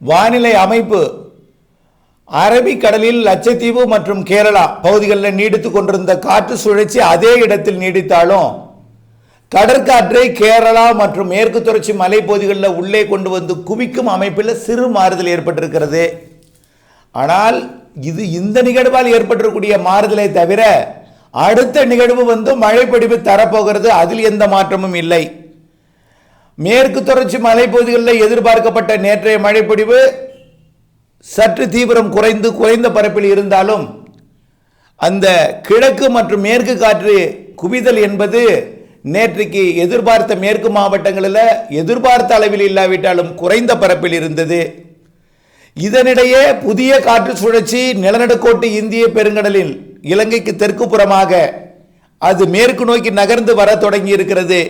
வானிலை அமைப்பு. அரபிக்கடலில் லட்சத்தீவு மற்றும் கேரளா பகுதிகளில் நீடித்து கொண்டிருந்த காற்று சுழற்சி அதே இடத்தில் நீடித்தாலும் கடற்காற்றை கேரளா மற்றும் மேற்கு தொடர்ச்சி மலைப்பகுதிகளில் உள்ளே கொண்டு வந்து குவிக்கும் அமைப்பில் சிறு மாறுதல் ஏற்பட்டிருக்கிறது. ஆனால் இது இந்த நிகழ்வால் ஏற்பட்டிருக்கூடிய மாறுதலை தவிர அடுத்த நிகழ்வு வந்து மழைப்பொழிவு தரப்போகிறது. அதில் எந்த மாற்றமும் இல்லை. மேற்கு தொடர்ச்சி மலைப்பகுதிகளில் எதிர்பார்க்கப்பட்ட நேற்றைய மழைப்பொழிவு சற்று தீவிரம் குறைந்து குறைந்த பரப்பில் இருந்தாலும் அந்த கிழக்கு மற்றும் மேற்கு காற்று குவிதல் என்பது நேற்றைக்கு எதிர்பார்த்த மேற்கு மாவட்டங்களில் எதிர்பார்த்த அளவில் இல்லாவிட்டாலும் குறைந்த பரப்பில் இருந்தது. இதனிடையே புதிய காற்று சுழற்சி நிலநடுக்கோட்டு இந்திய பெருங்கடலில் இலங்கைக்கு தெற்கு புறமாக அது மேற்கு நோக்கி நகர்ந்து வர தொடங்கி இருக்கிறது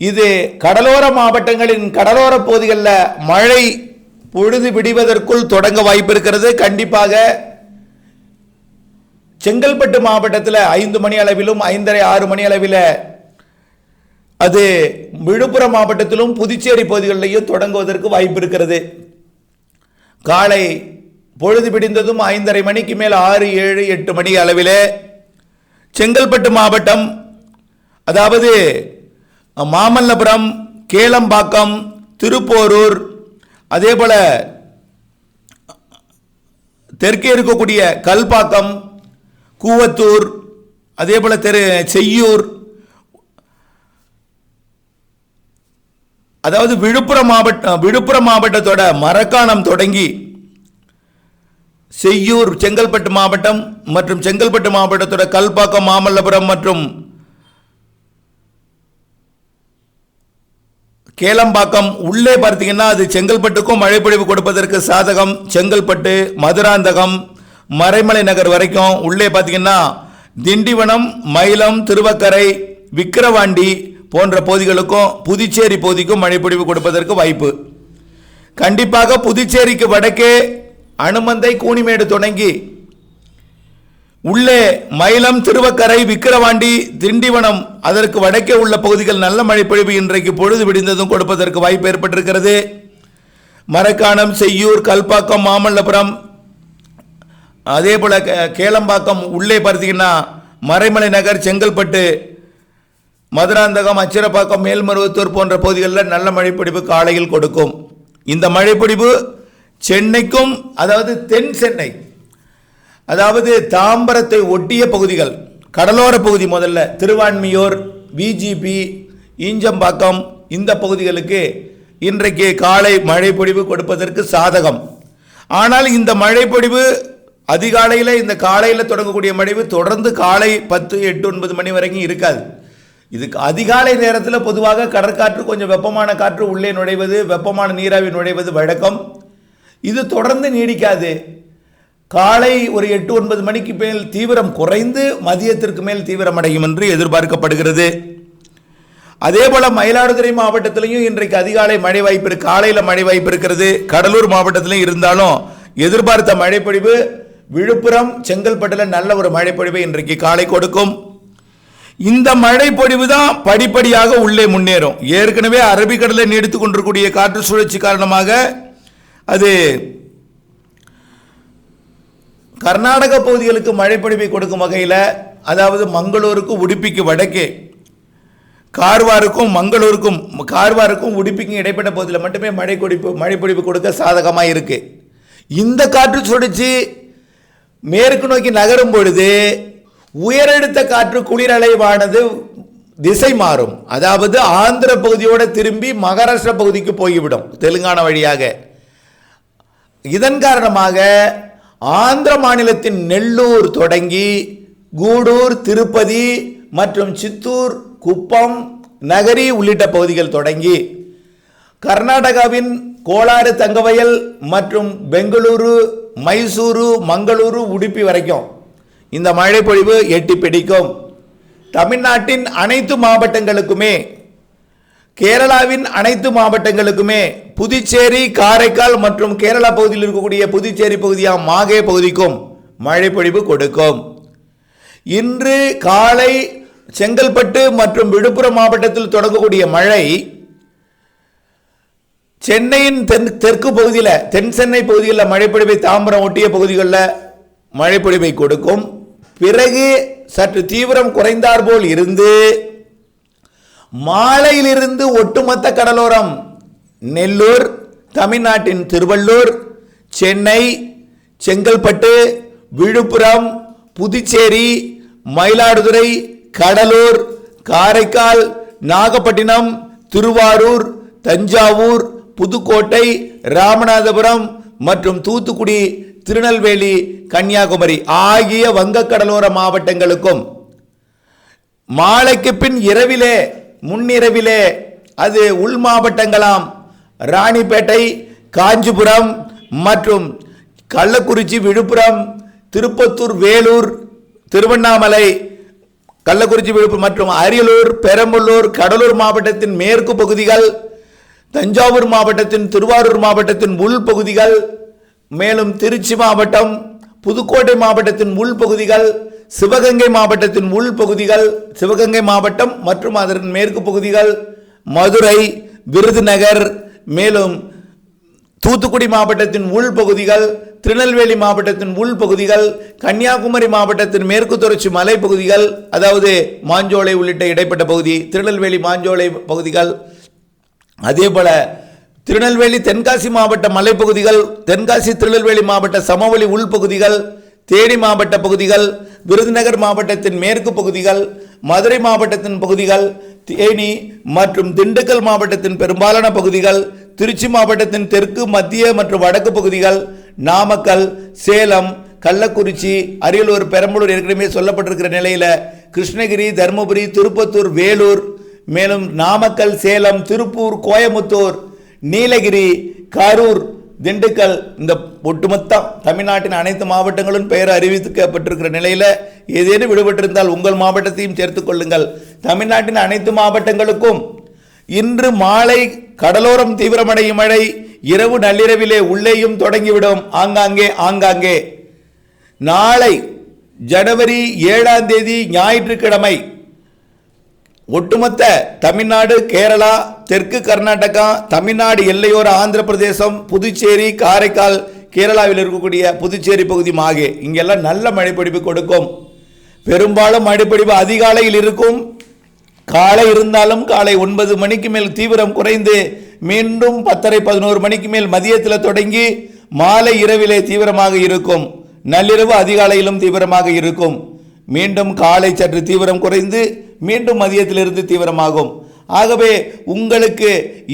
இது கடலோர மாவட்டங்களின் கடலோர பகுதிகளில் மழை பொழுது விடிவதற்குள் தொடங்க வாய்ப்பு இருக்கிறது. கண்டிப்பாக செங்கல்பட்டு மாவட்டத்தில் ஐந்து மணி அளவிலும் ஐந்தரை ஆறு மணி அளவில் அது விழுப்புரம் மாவட்டத்திலும் புதுச்சேரி பகுதிகளிலையும் தொடங்குவதற்கு வாய்ப்பு இருக்கிறது. காலை பொழுது பிடிந்ததும் ஐந்தரை மணிக்கு மேல் ஆறு ஏழு எட்டு மணி அளவில் செங்கல்பட்டு மாவட்டம் அதாவது மாமல்லபுரம் கேளம்பாக்கம் திருப்போரூர் அதே போல் தெற்கே இருக்கக்கூடிய கல்பாக்கம் கூவத்தூர் அதே போல் தெரு செய்யூர் அதாவது விழுப்புரம் மாவட்டம் விழுப்புரம் மாவட்டத்தோட மரக்காணம் தொடங்கி செய்யூர் செங்கல்பட்டு மாவட்டம் மற்றும் செங்கல்பட்டு மாவட்டத்தோட கல்பாக்கம் மாமல்லபுரம் மற்றும் கேளம்பாக்கம் உள்ளே பார்த்தீங்கன்னா அது செங்கல்பட்டுக்கும் மழைப்பொழிவு கொடுப்பதற்கு சாதகம். செங்கல்பட்டு மதுராந்தகம் மறைமலை நகர் வரைக்கும் உள்ளே பார்த்தீங்கன்னா திண்டிவனம் மயிலம் திருவக்கரை விக்கிரவாண்டி போன்ற பகுதிகளுக்கும் புதுச்சேரி பகுதிக்கும் மழைப்பொழிவு கொடுப்பதற்கு வாய்ப்பு. கண்டிப்பாக புதுச்சேரிக்கு வடக்கே அனுமந்தை கூனிமேடு தொடங்கி உள்ளே மயிலம் திருவக்கரை விக்கிரவாண்டி திண்டிவனம் அதற்கு வடக்கே உள்ள பகுதிகள் நல்ல மழைப்பொழிவு இன்றைக்கு பொழுது விடிந்ததும் கொடுப்பதற்கு வாய்ப்பு ஏற்பட்டிருக்கிறது. மரக்காணம் செய்யூர் கல்பாக்கம் மாமல்லபுரம் அதே போல் கே- கேளம்பாக்கம் உள்ளே பார்த்தீங்கன்னா மறைமலை நகர் செங்கல்பட்டு மதுராந்தகம் அச்சிரப்பாக்கம் மேல்மருவத்தூர் போன்ற பகுதிகளில் நல்ல மழைப்பிடிப்பு காலையில் கொடுக்கும். இந்த மழைப்பொழிவு சென்னைக்கும் அதாவது தென் சென்னை அதாவது தாம்பரத்தை ஒட்டிய பகுதிகள் கடலோர பகுதி முதல்ல திருவான்மியூர் விஜிபி ஈஞ்சம்பாக்கம் இந்த பகுதிகளுக்கு இன்றைக்கு காலை மழைப்பொழிவு கொடுப்பதற்கு சாதகம். ஆனால் இந்த மழைப்பொழிவு அதிகாலையில் இந்த காலையில் தொடங்கக்கூடிய மழைவு தொடர்ந்து காலை பத்து எட்டு ஒன்பது மணி வரைக்கும் இருக்காது. இதுக்கு அதிகாலை நேரத்தில் பொதுவாக கடற்காற்று கொஞ்சம் வெப்பமான காற்று உள்ளே நுழைவது வெப்பமான நீராவி நுழைவது வழக்கம். இது தொடர்ந்து நீடிக்காது. காலை ஒரு எட்டு ஒன்பது மணிக்கு மேல் தீவிரம் குறைந்து மதியத்திற்கு மேல் தீவிரம் அடையும் என்று எதிர்பார்க்கப்படுகிறது. அதே போல் மயிலாடுதுறை மாவட்டத்திலையும் இன்றைக்கு அதிகாலை மழை வாய்ப்பு இருக்கு. காலையில் மழை வாய்ப்பு இருக்கிறது. கடலூர் மாவட்டத்திலையும் இருந்தாலும் எதிர்பார்த்த மழைப்பொழிவு விழுப்புரம் செங்கல்பட்டில் நல்ல ஒரு மழைப்பொழிவை இன்றைக்கு காலை கொடுக்கும். இந்த மழைப்பொழிவு தான் படிப்படியாக உள்ளே முன்னேறும். ஏற்கனவே அரபிக்கடலை நீடித்துக் கொண்டிருக்கக்கூடிய காற்று சுழற்சி காரணமாக அது கர்நாடக பகுதிகளுக்கு மழைப்பொழிவை கொடுக்கும் வகையில் அதாவது மங்களூருக்கு உடுப்பிக்கு வடக்கே கார்வாருக்கும் மங்களூருக்கும் கார்வாருக்கும் உடுப்பிக்கும் இடைப்பட்ட பகுதியில் மட்டுமே மழை கொடிப்பு மழைப்பொழிவு கொடுக்க சாதகமாக இருக்குது இந்த காற்று சுழற்சி மேற்கு நோக்கி நகரும் பொழுது உயரழுத்த காற்று குளிரலைவானது திசை மாறும். அதாவது ஆந்திர பகுதியோடு திரும்பி மகாராஷ்டிரா பகுதிக்கு போய்விடும் தெலுங்கானா வழியாக. இதன் காரணமாக ஆந்திர மாநிலத்தின் நெல்லூர் தொடங்கி கூடூர் திருப்பதி மற்றும் சித்தூர் குப்பம் நகரி உள்ளிட்ட பகுதிகள் தொடங்கி கர்நாடகாவின் கோலாறு தங்கவயல் மற்றும் பெங்களூரு மைசூரு மங்களூரு உடுப்பி வரைக்கும் இந்த மழை பொழிவு எட்டி பிடிக்கும். தமிழ்நாட்டின் அனைத்து மாவட்டங்களுக்குமே கேரளாவின் அனைத்து மாவட்டங்களுக்குமே புதுச்சேரி காரைக்கால் மற்றும் கேரளா பகுதியில் இருக்கக்கூடிய புதுச்சேரி பகுதியாக மாகே பகுதிக்கும் மழை பொழிவு கொடுக்கும். இன்று காலை செங்கல்பட்டு மற்றும் விழுப்புரம் மாவட்டத்தில் தொடங்கக்கூடிய மழை சென்னையின் தென் தெற்கு பகுதியில் தென் சென்னை பகுதிகளில் மழைப்பொழிவை தாம்பரம் ஒட்டிய பகுதிகளில் மழைப்பொழிவை கொடுக்கும். பிறகு சற்று தீவிரம் குறைந்தார் போல் இருந்து மாலையிலிருந்து ஒட்டுமொத்த கடலோரம் நெல்லூர் தமிழ்நாட்டின் திருவள்ளூர் சென்னை செங்கல்பட்டு விழுப்புரம் புதுச்சேரி மயிலாடுதுறை கடலூர் காரைக்கால் நாகப்பட்டினம் திருவாரூர் தஞ்சாவூர் புதுக்கோட்டை ராமநாதபுரம் மற்றும் தூத்துக்குடி திருநெல்வேலி கன்னியாகுமரி ஆகிய வங்கக்கடலோர மாவட்டங்களுக்கும். மாலைக்கு பின் இரவிலே முன்னிரவிலே அது உள் மாவட்டங்களாம். ராணிப்பேட்டை காஞ்சிபுரம் மற்றும் கள்ளக்குறிச்சி விழுப்புரம் திருப்பத்தூர் வேலூர் திருவண்ணாமலை கள்ளக்குறிச்சி விழுப்புரம் மற்றும் அரியலூர் பெரம்பலூர் கடலூர் மாவட்டத்தின் மேற்கு பகுதிகள் தஞ்சாவூர் மாவட்டத்தின் திருவாரூர் மாவட்டத்தின் உள் பகுதிகள் மேலும் திருச்சி மாவட்டம் புதுக்கோட்டை மாவட்டத்தின் உள் பகுதிகள் சிவகங்கை மாவட்டத்தின் உள் பகுதிகள் சிவகங்கை மாவட்டம் மற்றும் அதன் மேற்கு பகுதிகள் மதுரை விருதுநகர் மேலும் தூத்துக்குடி மாவட்டத்தின் உள் பகுதிகள் திருநெல்வேலி மாவட்டத்தின் உள் பகுதிகள் கன்னியாகுமரி மாவட்டத்தின் மேற்கு தொடர்ச்சி மலைப்பகுதிகள் அதாவது மாஞ்சோலை உள்ளிட்ட இடைப்பட்ட பகுதி திருநெல்வேலி மாஞ்சோலை பகுதிகள் அதே போல திருநெல்வேலி தென்காசி மாவட்ட மலைப்பகுதிகள் தென்காசி திருநெல்வேலி மாவட்ட சமவெளி உள்பகுதிகள் தேனி மாவட்ட பகுதிகள் விருதுநகர் மாவட்டத்தின் மேற்கு பகுதிகள் மதுரை மாவட்டத்தின் பகுதிகள் தேனி மற்றும் திண்டுக்கல் மாவட்டத்தின் பெரும்பாலான பகுதிகள் திருச்சி மாவட்டத்தின் தெற்கு மத்திய மற்றும் வடக்கு பகுதிகள் நாமக்கல் சேலம் கள்ளக்குறிச்சி அரியலூர் பெரம்பலூர் ஏற்கனவே சொல்லப்பட்டிருக்கிற நிலையில் கிருஷ்ணகிரி தருமபுரி திருப்பத்தூர் வேலூர் மேலும் நாமக்கல் சேலம் திருப்பூர் கோயமுத்தூர் நீலகிரி கரூர் திண்டுக்கல் இந்த ஒட்டுமொத்தம் தமிழ்நாட்டின் அனைத்து மாவட்டங்களும் பெயர் அறிவிக்கப்பட்டிருக்கிற நிலையில் ஏதேனும் விடுபட்டிருந்தால் உங்கள் மாவட்டத்தையும் சேர்த்துக் கொள்ளுங்கள். தமிழ்நாட்டின் அனைத்து மாவட்டங்களுக்கும் இன்று மாலை கடலோரம் தீவிரமடையும் மழை இரவு நள்ளிரவிலே உள்ளேயும் தொடங்கிவிடும். ஆங்காங்கே ஆங்காங்கே. நாளை ஜனவரி ஏழாம் தேதி ஞாயிற்றுக்கிழமை ஒட்டுமொத்த தமிழ்நாடு கேரளா தெற்கு கர்நாடகா தமிழ்நாடு எல்லையோர ஆந்திர பிரதேசம் புதுச்சேரி காரைக்கால் கேரளாவில் இருக்கக்கூடிய புதுச்சேரி பகுதி மாகே. இங்கெல்லாம் நல்ல மழைப்பிடிப்பு கொடுக்கும். பெரும்பாலும் மழைப்பிடிப்பு அதிகாலையில் இருக்கும். காலை இருந்தாலும் காலை ஒன்பது மணிக்கு மேல் தீவிரம் குறைந்து மீண்டும் பத்தரை பதினோரு மணிக்கு மேல் மதியத்தில் தொடங்கி மாலை இரவிலே தீவிரமாக இருக்கும். நள்ளிரவு அதிகாலையிலும் தீவிரமாக இருக்கும். மீண்டும் காலை சற்று தீவிரம் குறைந்து மீண்டும் மதியத்திலிருந்து தீவிரமாகும். ஆகவே உங்களுக்கு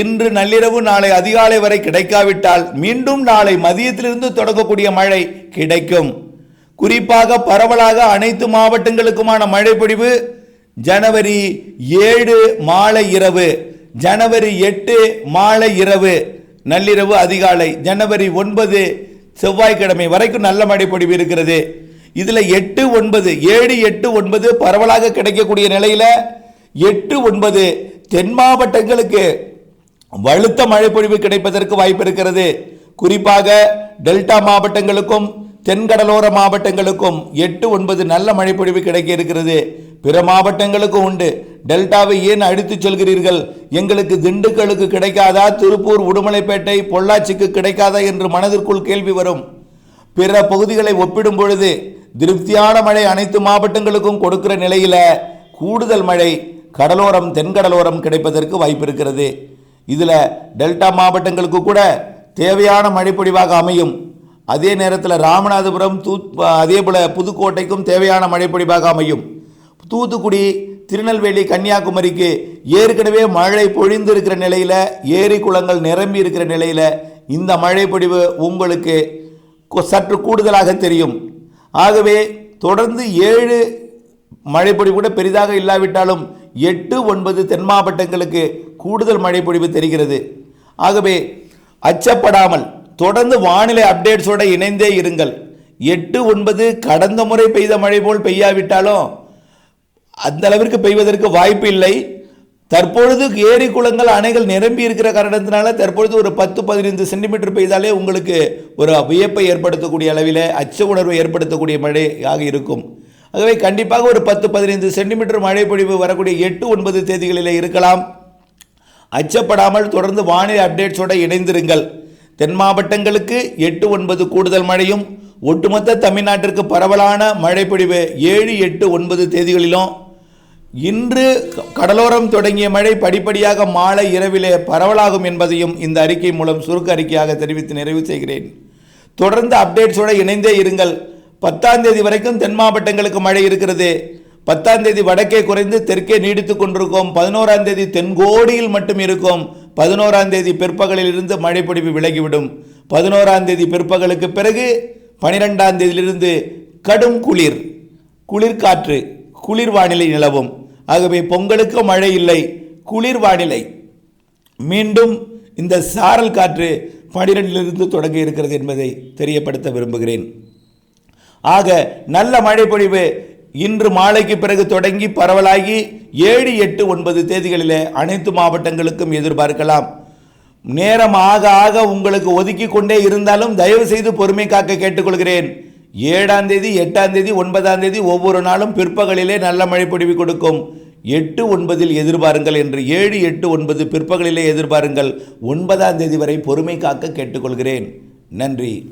இன்று நள்ளிரவு நாளை அதிகாலை வரை கிடைக்காவிட்டால் மீண்டும் நாளை மதியத்திலிருந்து தொடங்கக்கூடிய மழை கிடைக்கும். குறிப்பாக பரவலாக அனைத்து மாவட்டங்களுக்குமான மழைப்பொழிவு ஜனவரி ஏழு மாலை இரவு ஜனவரி எட்டு மாலை இரவு நள்ளிரவு அதிகாலை ஜனவரி ஒன்பது செவ்வாய்க்கிழமை வரைக்கும் நல்ல மழைப்பொழிவு இருக்கிறது. இதில் எட்டு ஒன்பது ஏழு எட்டு ஒன்பது பரவலாக கிடைக்கக்கூடிய நிலையில் எட்டு ஒன்பது தென் மாவட்டங்களுக்கு வலுத்த மழைப்பொழிவு கிடைப்பதற்கு வாய்ப்பு இருக்கிறது. குறிப்பாக டெல்டா மாவட்டங்களுக்கும் தென்கடலோர மாவட்டங்களுக்கும் எட்டு ஒன்பது நல்ல மழைப்பொழிவு கிடைக்க இருக்கிறது. பிற மாவட்டங்களுக்கும் உண்டு. டெல்டாவை ஏன் அடித்துச் செல்கிறீர்கள்? எங்களுக்கு திண்டுக்கலுக்கு கிடைக்காதா? திருப்பூர் உடுமலைப்பேட்டை பொள்ளாச்சிக்கு கிடைக்காதா? என்று மனதிற்குள் கேள்வி வரும். பிற பகுதிகளை ஒப்பிடும் பொழுது திருப்தியான மழை அனைத்து மாவட்டங்களுக்கும் கொடுக்கிற நிலையில் கூடுதல் மழை கடலோரம் தென்கடலோரம் கிடைப்பதற்கு வாய்ப்பு இருக்கிறது. இதில் டெல்டா மாவட்டங்களுக்கு கூட தேவையான மழைப்பொழிவாக அமையும். அதே நேரத்தில் ராமநாதபுரம் தூத் அதே போல் புதுக்கோட்டைக்கும் தேவையான மழைப்பொழிவாக அமையும். தூத்துக்குடி திருநெல்வேலி கன்னியாகுமரிக்கு ஏற்கனவே மழை பொழிந்து இருக்கிற நிலையில் ஏரி குளங்கள் நிரம்பி இருக்கிற நிலையில் இந்த மழைப்பொழிவு உங்களுக்கு சற்று கூடுதலாக தெரியும். ஆகவே தொடர்ந்து ஏழு மழைப்பொழிவு கூட பெரிதாக இல்லாவிட்டாலும் எட்டு ஒன்பது தென் மாவட்டங்களுக்கு கூடுதல் மழைப்பொழிவு தெரிகிறது. ஆகவே அச்சப்படாமல் தொடர்ந்து வானிலை அப்டேட்ஸோட இணைந்தே இருங்கள். எட்டு ஒன்பது கடந்த முறை பெய்த மழை போல் பெய்யாவிட்டாலும் அந்த அளவிற்கு பெய்வதற்கு வாய்ப்பு இல்லை. தற்பொழுது ஏரி குளங்கள் அணைகள் நிரம்பி இருக்கிற காரணத்தினால தற்பொழுது ஒரு பத்து பதினைந்து சென்டிமீட்டர் பெய்தாலே உங்களுக்கு ஒரு வியப்பை ஏற்படுத்தக்கூடிய அளவில் அச்ச உணர்வை ஏற்படுத்தக்கூடிய மழையாக இருக்கும். ஆகவே கண்டிப்பாக ஒரு பத்து பதினைந்து சென்டிமீட்டர் மழை பொழிவு வரக்கூடிய எட்டு ஒன்பது தேதிகளில் இருக்கலாம். அச்சப்படாமல் தொடர்ந்து வானிலை அப்டேட்ஸோட இணைந்திருங்கள். தென் மாவட்டங்களுக்கு எட்டு ஒன்பது கூடுதல் மழையும். ஒட்டுமொத்த தமிழ்நாட்டிற்கு பரவலான மழைப்பொழிவு ஏழு எட்டு ஒன்பது தேதிகளிலும் இன்று கடலோரம் தொடங்கிய மழை படிப்படியாக மாலை இரவிலே பரவலாகும் என்பதையும் இந்த அறிக்கை மூலம் சுருக்க அறிக்கையாக தெரிவித்து நிறைவு செய்கிறேன். தொடர்ந்து அப்டேட்ஸோட இணைந்தே இருங்கள். பத்தாம் தேதி வரைக்கும் தென் மாவட்டங்களுக்கு மழை இருக்கிறது. பத்தாம் தேதி வடக்கே குறைந்து தெற்கே நீடித்துக் கொண்டிருக்கும். பதினோராம் தேதி தென்கோடியில் மட்டும் இருக்கும். பதினோராம் தேதி பிற்பகலில் இருந்து மழைப்பொழிவு விலகிவிடும். பதினோராம் தேதி பிற்பகலுக்கு பிறகு பனிரெண்டாம் தேதியிலிருந்து கடும் குளிர். குளிர்காற்று குளிர் வானிலை நிலவும். ஆகவே பொங்கலுக்கு மழை இல்லை குளிர் வானிலை. மீண்டும் இந்த சாரல் காற்று பனிரெண்டிலிருந்து தொடங்க இருக்கிறது என்பதை தெரியப்படுத்த விரும்புகிறேன். ஆக நல்ல மழை பொழிவு இன்று மாலைக்கு பிறகு தொடங்கி பரவலாகி ஏழு எட்டு ஒன்பது தேதிகளிலே அனைத்து மாவட்டங்களுக்கும் எதிர்பார்க்கலாம். நேரம் ஆக ஆக உங்களுக்கு ஒதுக்கி கொண்டே இருந்தாலும் தயவு செய்து பொறுமை காக்க கேட்டுக்கொள்கிறேன். ஏழாம் தேதி எட்டாம் தேதி ஒன்பதாம் தேதி ஒவ்வொரு நாளும் பிற்பகலிலே நல்ல மழை பொழிவு கொடுக்கும். எட்டு ஒன்பதில் எதிர்பாருங்கள் என்று ஏழு எட்டு ஒன்பது பிற்பகலிலே எதிர்பாருங்கள். ஒன்பதாம் தேதி வரை பொறுமை காக்க கேட்டுக்கொள்கிறேன். நன்றி.